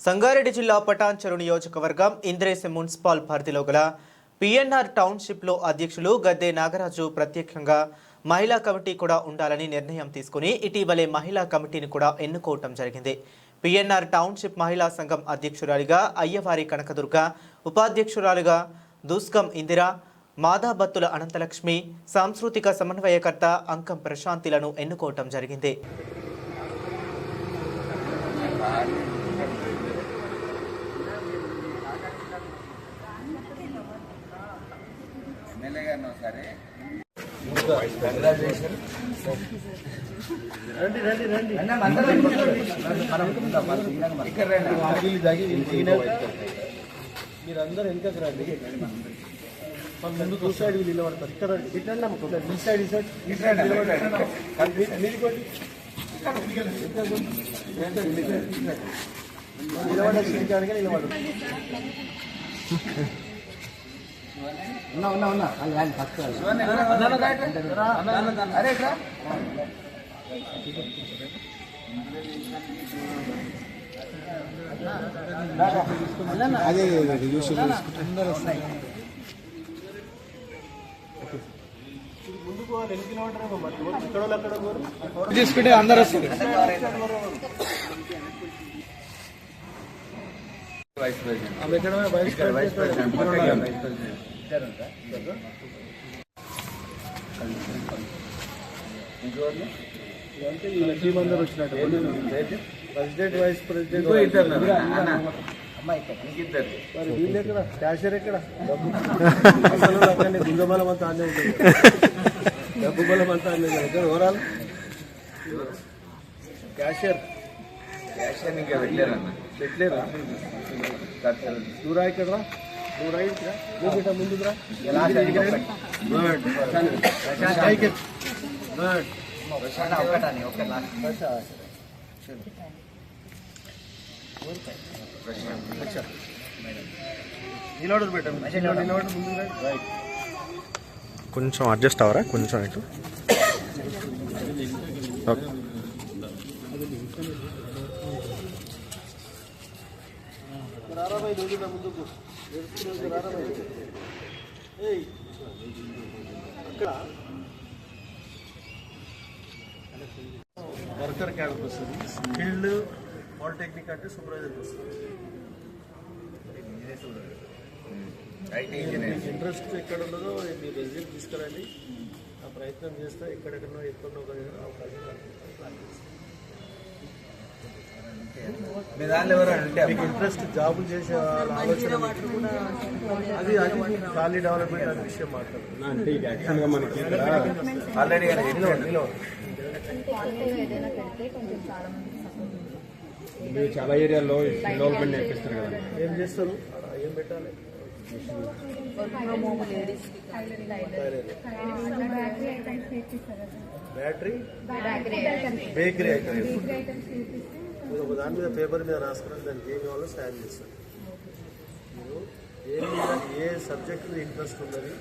సంగారెడ్డి జిల్లా పటాన్చెరు నియోజకవర్గం ఇంద్రేసి మున్సిపల్ పరిధిలో గల పిఎన్ఆర్ టౌన్షిప్లో అధ్యక్షులు గద్దె నాగరాజు ప్రత్యేకంగా మహిళా కమిటీ కూడా ఉండాలని నిర్ణయం తీసుకుని ఇటీవలే మహిళా కమిటీని కూడా ఎన్నుకోవటం జరిగింది. పిఎన్ఆర్ టౌన్షిప్ మహిళా సంఘం అధ్యక్షురాలిగా అయ్యవారి కనకదుర్గ ఉపాధ్యక్షురాలుగా దూస్కం ఇందిర మాదాబత్తుల అనంతలక్ష్మి సాంస్కృతిక సమన్వయకర్త అంకం ప్రశాంతిలను ఎన్నుకోవటం జరిగింది. మెల్లగాను సరే? మీరందరూ వెనకకి రండి. మన ముందు టూ సైడ్ నిలబడతారు. ఇక్కడ ఇట్లా ఈ సైడ్ ఈ సైడ్. ఈ సైడ్ నిలబడండి. నిలబడు ఉన్నా ఉన్నా ఉన్నా. వాళ్ళు వాళ్ళు. ఫస్ట్ అరే అదే తీసుకుంటే అందరు వస్తారు. వైస్ ప్రెసిడెంట్ వైస్ ప్రెసిడెంట్ మరి వీళ్ళు ఎక్కడ? క్యాషియర్ ఎక్కడ? దుంగ బలం అంతా అన్నీ ఉంటుంది. డబ్బు బలం అంతా అన్నీ ఉంటుంది. ఓవరాల్ క్యాషియర్ క్యాషియర్ ఇంకా వెళ్ళారు అన్న పెట్టలేరా ఖర్చులు నువ్వు రా ఇక్కడ రా నువ్వు రా ఇక్కడ నువ్వు బిడ్డ ముందుకు రా నిలబడు పెట్టండి నిలబడు ముందుకు రా రైట్ కొంచెం అడ్జస్ట్ అవరా కొంచెం ఇటు ఓకే రారాబాయి రోజు ముందుకు రోజు రారాబాయి ఏయ్ అక్కడ వర్కర్ క్యాడర్కి వస్తుంది. స్కిల్డ్ పాలిటెక్నిక్ అంటే సూపర్వైజర్కి వస్తుంది ఇంట్రెస్ట్ ఎక్కడ ఉన్నదో మీ రెజ్యూమ్ తీసుకురండి. ఆ ప్రయత్నం చేస్తే. ఎక్కడెక్కడో ఎక్కడో ఒక మీ దాంట్లో ఎవరైనా ఉంటే మీకు ఇంట్రెస్ట్ జాబులు చేసే వాళ్ళ ఆలోచన అది అది ఖాళీ డెవలప్మెంట్ అనే విషయం మాట్లాడుతున్నాం అంటే ఇది యాక్చువల్గా మనకి ఆల్రెడీ మీరు చాలా ఏరియాలో డెవలప్మెంట్ నేర్పిస్తారు కదా. ఏం చేస్తారు? ఏం పెట్టాలి? బ్యాటరీ బేకరీ ఐటమ్స్ మీరు ఒక దాని మీద పేపర్ మీద రాసుకుని దానికి ఏం కావాలో సాయం చేస్తారు. మీరు ఏం మీద ఏ సబ్జెక్ట్ మీద ఇంట్రెస్ట్ ఉన్నది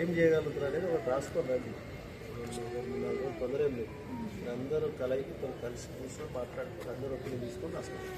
ఏం చేయగలుగుతారు అనేది ఒకటి రాసుకొని రండి. నాకు తొందర ఏం లేదు. అందరూ కలయికి కలిసి కూర్చొని మాట్లాడుకొని అందరూ ఒపీనియన్ తీసుకొని రాసుకోండి.